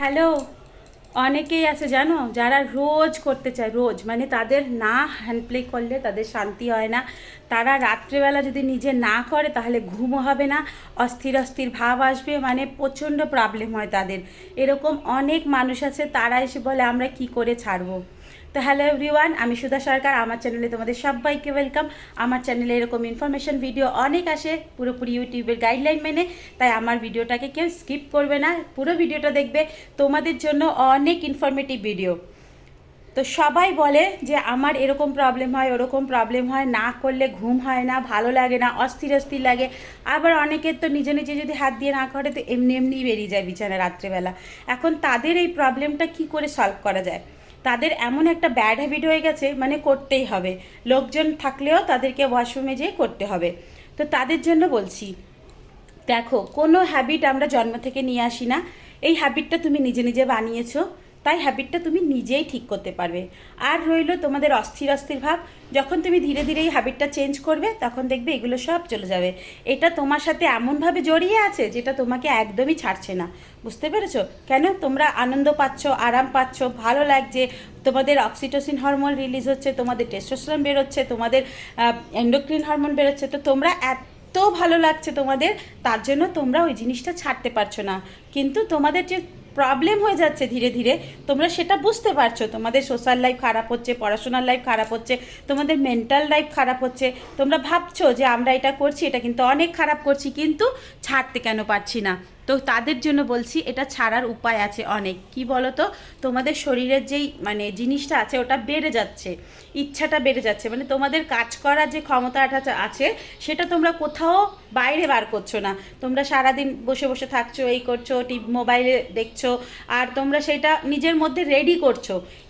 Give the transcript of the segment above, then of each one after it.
Hello, অনেকেই আছে জানো যারা রোজ করতে চায়, রোজ মানে তাদের না হ্যান্ডপ্লে করলে তাদের শান্তি হয় না। তারা রাত্রেবেলা যদি নিজে না করে তাহলে ঘুমও হবে না, অস্থির অস্থির ভাব আসবে মানে প্রচণ্ড প্রবলেম হয় তাদের। এরকম অনেক মানুষ আছে, তারা এসে বলে, আমরা কি করে ছাড়বো? তো হ্যালো এভরিওয়ান, আমি সুধা সরকার, আমার চ্যানেলে তোমাদের সবাইকে ওয়েলকাম। আমার চ্যানেলে এরকম ইনফরমেশন ভিডিও অনেক আসে, পুরোপুরি ইউটিউবের গাইডলাইন মেনে, তাই আমার ভিডিওটাকে কেউ স্কিপ করবে না, পুরো ভিডিওটা দেখবে তোমাদের জন্য অনেক ইনফরমেটিভ ভিডিও তো সবাই বলে যে আমার এরকম প্রবলেম হয়, ওরকম প্রবলেম হয়, না করলে ঘুম হয় না, ভালো লাগে না, অস্থির অস্থির লাগে। আবার অনেকের তো নিজে নিজে যদি হাত দিয়ে না করে, তো এমনি এমনিই বেরিয়ে যায় বিছানা রাত্রেবেলা। এখন তাদের এই প্রবলেমটা কি করে সলভ করা যায়? তাদের এমন একটা ব্যাড হ্যাবিট হয়ে গেছে মানে করতেই হবে। লোকজন থাকলেও তাদেরকে ওয়াশরুমে যেয়ে করতে হবে। তো তাদের জন্য বলছি, দেখো, কোনো হ্যাবিট আমরা জন্ম থেকে নিয়ে আসি না। এই হ্যাবিটটা তুমি নিজে নিজে বানিয়েছো। তাই হ্যাবিটটা তুমি নিজেই ঠিক করতে পারবে। আর রইল তোমাদের অস্থির অস্থির ভাব, যখন তুমি ধীরে ধীরে এই হ্যাবিটটা চেঞ্জ করবে, তখন দেখবে এগুলো সব চলে যাবে। এটা তোমার সাথে এমনভাবে জড়িয়ে আছে যেটা তোমাকে একদমই ছাড়ছে না। বুঝতে পেরেছ? কেন? তোমরা আনন্দ পাচ্ছ, আরাম পাচ্ছ, ভালো লাগছে। তোমাদের অক্সিটোসিন হরমোন রিলিজ হচ্ছে, তোমাদের টেস্টোস্টেরন বেরোচ্ছে, তোমাদের এন্ডোক্রিন হরমোন বেরোচ্ছে। তো তোমরা এত ভালো লাগছে তোমাদের, তার জন্য তোমরা ওই জিনিসটা ছাড়তে পারছ না। কিন্তু তোমাদের যে প্রবলেম হয়ে যাচ্ছে ধীরে ধীরে। তোমরা সেটা বুঝতে পারছ। তোমাদের সোশ্যাল লাইফ খারাপ হচ্ছে, পড়াশোনার লাইফ খারাপ হচ্ছে, তোমাদের মেন্টাল লাইফ খারাপ হচ্ছে। তোমরা ভাবছ যে আমরা এটা করছি, এটা কিন্তু অনেক খারাপ করছি, কিন্তু ছাড়তে কেন পারছি না? তো তাদের জন্য বলছি, এটা ছাড়ার উপায় আছে অনেক। কি বলো তো তোমাদের শরীরের যেই মানে জিনিসটা আছে, ওটা বেড়ে যাচ্ছে। ইচ্ছাটা বেড়ে যাচ্ছে। মানে তোমাদের কাজ করার যে ক্ষমতাটা আছে, সেটা তোমরা কোথাও বাইরে বার করছ না। তোমরা সারাদিন বসে বসে থাকছো, এই করছ টিভি মোবাইলে দেখছ, আর তোমরা সেটা নিজের মধ্যে রেডি করছ।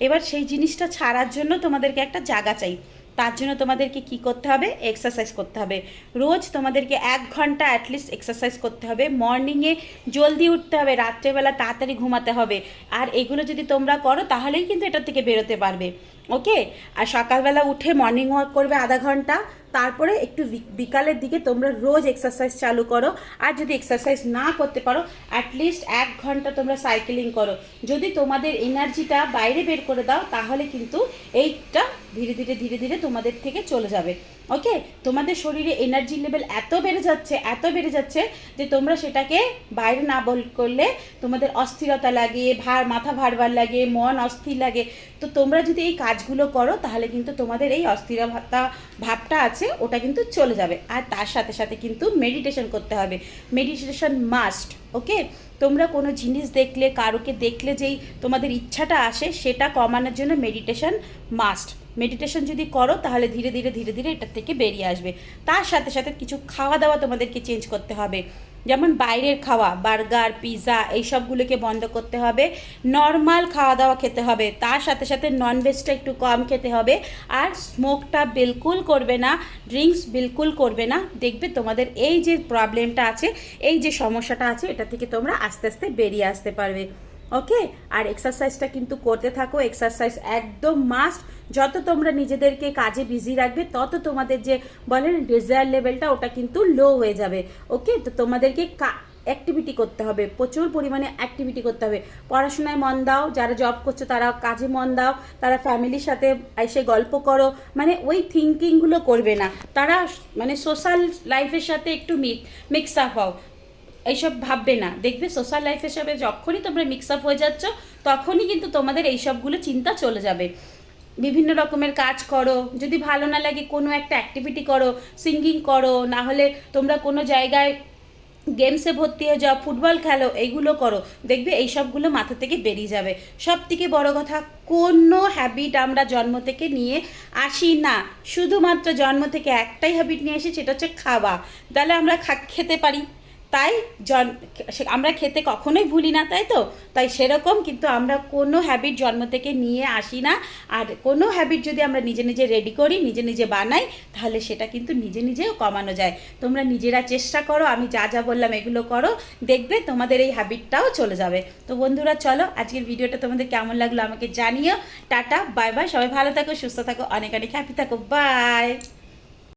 এবার সেই জিনিসটা ছাড়ার জন্য তোমাদেরকে একটা জায়গা চাই। তার জন্য তোমাদেরকে কি করতে হবে? এক্সারসাইজ করতে হবে। রোজ তোমাদেরকে এক ঘণ্টা অ্যাটলিস্ট এক্সারসাইজ করতে হবে। মর্নিংয়ে জলদি উঠতে হবে, রাত্রেবেলা তাড়াতাড়ি ঘুমাতে হবে। আর এগুলো যদি তোমরা করো, তাহলেই কিন্তু এটার থেকে বেরোতে পারবে। ওকে আর সকালবেলা উঠে মর্নিং ওয়াক করবে আধা ঘণ্টা। তারপরে একটু বিকালের দিকে তোমরা রোজ এক্সারসাইজ চালু করো। আর যদি এক্সারসাইজ না করতে পারো অ্যাটলিস্ট এক ঘণ্টা তোমরা সাইকেলিং করো। যদি তোমাদের এনার্জিটা বাইরে বের করে দাও, তাহলে কিন্তু এইটা ধীরে ধীরে ধীরে ধীরে তোমাদের থেকে চলে যাবে। ওকে তোমাদের শরীরে এনার্জি লেভেল এত বেড়ে যাচ্ছে, এত বেড়ে যাচ্ছে যে তোমরা সেটাকে বাইরে না বল করলে তোমাদের অস্থিরতা লাগে, ভার, মাথা ভারবার লাগে, মন অস্থির লাগে। তো তোমরা যদি এই কাজগুলো করো, তাহলে কিন্তু তোমাদের এই অস্থিরতা ভাবটা আছে। ওটা কিন্তু চলে যাবে। আর তার সাথে সাথে কিন্তু মেডিটেশন করতে হবে। মেডিটেশন মাস্ট ওকে তোমরা কোনো জিনিস দেখলে, কারোকে দেখলে যেই তোমাদের ইচ্ছাটা আসে, সেটা কমানোর জন্য মেডিটেশন মাস্ট মেডিটেশন যদি করো, তাহলে ধীরে ধীরে ধীরে ধীরে এটার থেকে বেরিয়ে আসবে। তার সাথে সাথে কিছু খাওয়া দাওয়া তোমাদেরকে চেঞ্জ করতে হবে। যেমন বাইরের খাওয়া, বার্গার পিৎজা এইসবগুলোকে বন্ধ করতে হবে। নর্মাল খাওয়া দাওয়া খেতে হবে। তার সাথে সাথে ননভেজটা একটু কম খেতে হবে। আর স্মোকটা বিলকুল করবে না ড্রিঙ্কস বিলকুল করবে না। দেখবে তোমাদের এই যে প্রবলেমটা আছে, এই যে সমস্যাটা আছে, এটা থেকে তোমরা আস্তে আস্তে বেরিয়ে আসতে পারবে। ওকে আর এক্সারসাইজটা কিন্তু করতে থাকো। এক্সারসাইজ একদম মাস্ট যত তোমরা নিজেদেরকে কাজে বিজি রাখবে, তত তোমাদের যে বলেন ডিজায়ার লেভেলটা ওটা কিন্তু লো হয়ে যাবে। ওকে তো তোমাদেরকে অ্যাক্টিভিটি করতে হবে। প্রচুর পরিমাণে অ্যাক্টিভিটি করতে হবে। পড়াশোনায় মন দাও। যারা জব করছ তারা কাজে মন দাও। তারা ফ্যামিলির সাথে এসে গল্প করো। মানে ওই থিঙ্কিংগুলো করবে না। তারা মানে সোশ্যাল লাইফের সাথে একটু মিক্স আপ হও। এইসব ভাববে না। দেখবে সোশ্যাল লাইফের সাথে যখনই তোমরা মিক্স আপ হয়ে যাচ্ছ, তখনই কিন্তু তোমাদের এইসবগুলো চিন্তা চলে যাবে। বিভিন্ন রকমের কাজ করো, যদি ভালো না লাগে কোনো একটা অ্যাক্টিভিটি করো সিঙ্গিং করো, না হলে তোমরা কোনো জায়গায় গেমসে ভর্তি হয়ে যাও ফুটবল খেলো এইগুলো করো, দেখবে এই সবগুলো মাথা থেকে বেরিয়ে যাবে। সব থেকে বড় কথা, কোনো হ্যাবিট আমরা জন্ম থেকে নিয়ে আসি না। শুধুমাত্র জন্ম থেকে একটাই হ্যাবিট নিয়ে আসি, সেটা হচ্ছে খাওয়া। তাহলে আমরা খা, খেতে পারি। তাই জন আমরা খেতে কখনোই ভুলি না, তাই তো? তাই সেরকম কিন্তু আমরা কোনো হ্যাবিট জন্ম থেকে নিয়ে আসি না। আর কোনো হ্যাবিট যদি আমরা নিজে নিজে রেডি করি, নিজে নিজে বানাই, তাহলে সেটা কিন্তু নিজে নিজেও কমানো যায়। তোমরা নিজেরা চেষ্টা করো, আমি যা যা বললাম এগুলো করো, দেখবে তোমাদের এই হ্যাবিটটাও চলে যাবে। তো বন্ধুরা, চলো আজকের ভিডিওটা তোমাদের কেমন লাগল আমাকে জানিও। টাটা বাই বাই সবাই ভালো থাকো, সুস্থ থাকো, অনেক অনেক হ্যাপি থাকো বাই